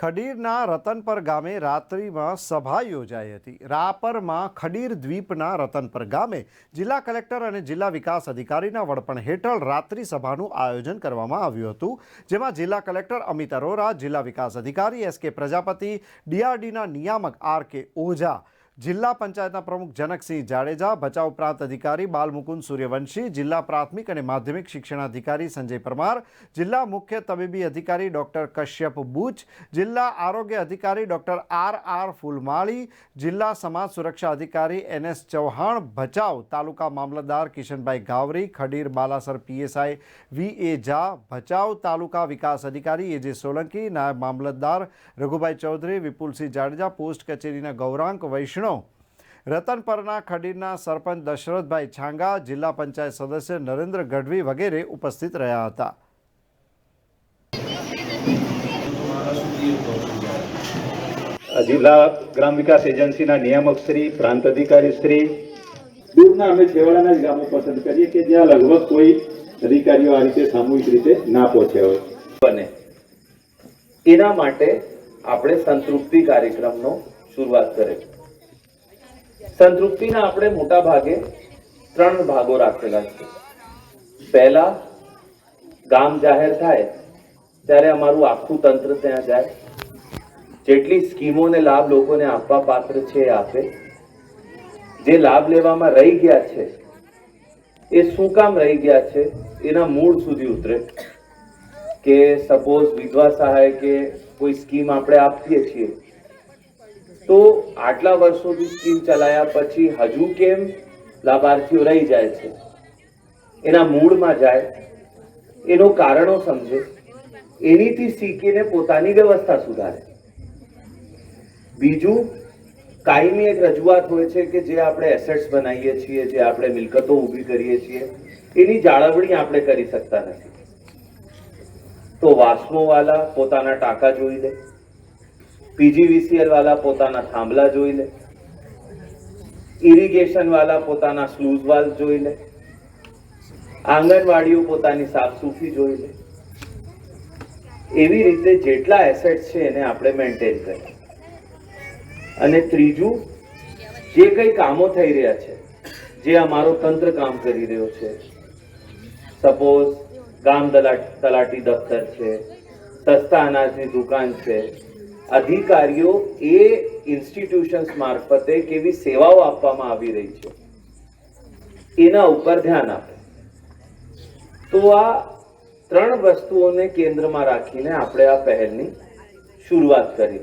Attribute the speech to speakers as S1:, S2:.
S1: ખડીરના રતનપર ગામે રાત્રિમાં સભા યોજાઈ હતી. રાપરમાં ખડીર દ્વીપના રતનપર ગામે જિલ્લા કલેક્ટર અને જિલ્લા વિકાસ અધિકારીના વડપણ હેઠળ રાત્રિ સભાનું આયોજન કરવામાં આવ્યું હતું, જેમાં જિલ્લા કલેક્ટર અમિત અરોરા, જિલ્લા વિકાસ અધિકારી એસ કે પ્રજાપતિ ડીઆરડીના નિયામક આર કે ઓઝા જિલ્લા પંચાયતના પ્રમુખ જનકસિંહ જાડેજા, ભચાઉ પ્રાંત અધિકારી બાલમુકુંદ સૂર્યવંશી, જિલ્લા પ્રાથમિક અને માધ્યમિક શિક્ષણાધિકારી સંજય પરમાર, જિલ્લા મુખ્ય તબીબી અધિકારી ડોક્ટર કશ્યપ બુચ, જિલ્લા આરોગ્ય અધિકારી ડોક્ટર આર આર ફૂલમાળી, જિલ્લા સમાજ સુરક્ષા અધિકારી N S Chauhan, Bhachau taluka Mamlatdar Kishanbhai Gavri, Khadir Balasar PSI V A Jha, Bhachau તાલુકા વિકાસ અધિકારી એજે સોલંકી, નાયબ મામલતદાર રઘુભાઈ ચૌધરી, વિપુલસિંહ જાડેજા, પોસ્ટ કચેરીના ગૌરાંક વૈષ્ણવ રતનપરના ખડીરના સરપંચ દશરથભાઈ છાંગા જિલ્લા પંચાયત સદસ્ય નરેન્દ્ર ગઢવી વગેરે ઉપસ્થિત રહ્યા હતા.
S2: જિલ્લા ગ્રામ વિકાસ એજન્સીના નિયામક શ્રી પ્રાંત અધિકારી શ્રી. દૂરના અમે છેવાડાના જ ગામો પસંદ કરીએ કે જ્યાં લગભગ કોઈ અધિકારીઓ આ રીતે સામૂહિક રીતે ના પહોંચ્યા હોય.
S3: બને એના માટે આપણે સંતૃપ્તિ કાર્યક્રમનો શરૂઆત કરે સંતૃપ્તિના આપણે મોટા ભાગે ત્રણ ભાગો રાખેલા છે. પહેલા, ગામ જાહેર થાય, ત્યારે અમારું આખું તંત્ર ત્યાં જાય. જેટલી સ્કીમોને લાભ લોકોને આપવા પાત્ર છે એ આપે. જે લાભ લેવામાં રહી ગયા છે, એ શું કામ રહી ગયા છે, એના મૂળ સુધી ઉતરે. કે સપોઝ વિધવા સહાય કે કોઈ સ્કીમ આપણે આપીએ છીએ તો આટલા વર્ષોથી સ્કીમ ચલાયા પછી હજુ કેમ લાભાર્થીઓ રહી જાય છે? એના મૂળમાં જાય, એનો કારણો સમજે, એનીથી શીખીને પોતાની વ્યવસ્થા સુધારે. બીજું, કાયમી એક રજૂઆત હોય છે કે જે આપણે એસેટ્સ બનાવીએ છીએ, જે આપણે મિલકતો ઊભી કરીએ છીએ, એની જાળવણી આપણે કરી શકતા નથી. તો વાસણોવાલા પોતાના ટાંકા જોઈ લે. પીજીવીસીએલ વાળા પોતાના થાંભલા જોઈ લે. ઇરિગેશન વાળા પોતાના સ્લૂઝ વાલ જોઈ લે. આંગણવાડીઓ પોતાની સાફસૂફી જોઈ લે. એવી રીતે જેટલા એસેટ છે એને આપણે મેન્ટેન કરીએ. અને ત્રીજું, જે કઈ કામો થઈ રહ્યા છે, જે અમારો તંત્ર કામ કરી રહ્યો છે. સપોઝ ગામ તલા- તલાટી દફતર છે, સસ્તા અનાજની દુકાન છે અધિકારીઓ એ ઇન્સ્ટિટ્યુશન્સ મારફતે કેવી સેવાઓ આપવામાં આવી રહી છે? એના ઉપર ધ્યાન આપે. તો આ ત્રણ વસ્તુઓને કેન્દ્રમાં રાખીને આપણે આ પહેલની શરૂઆત કરી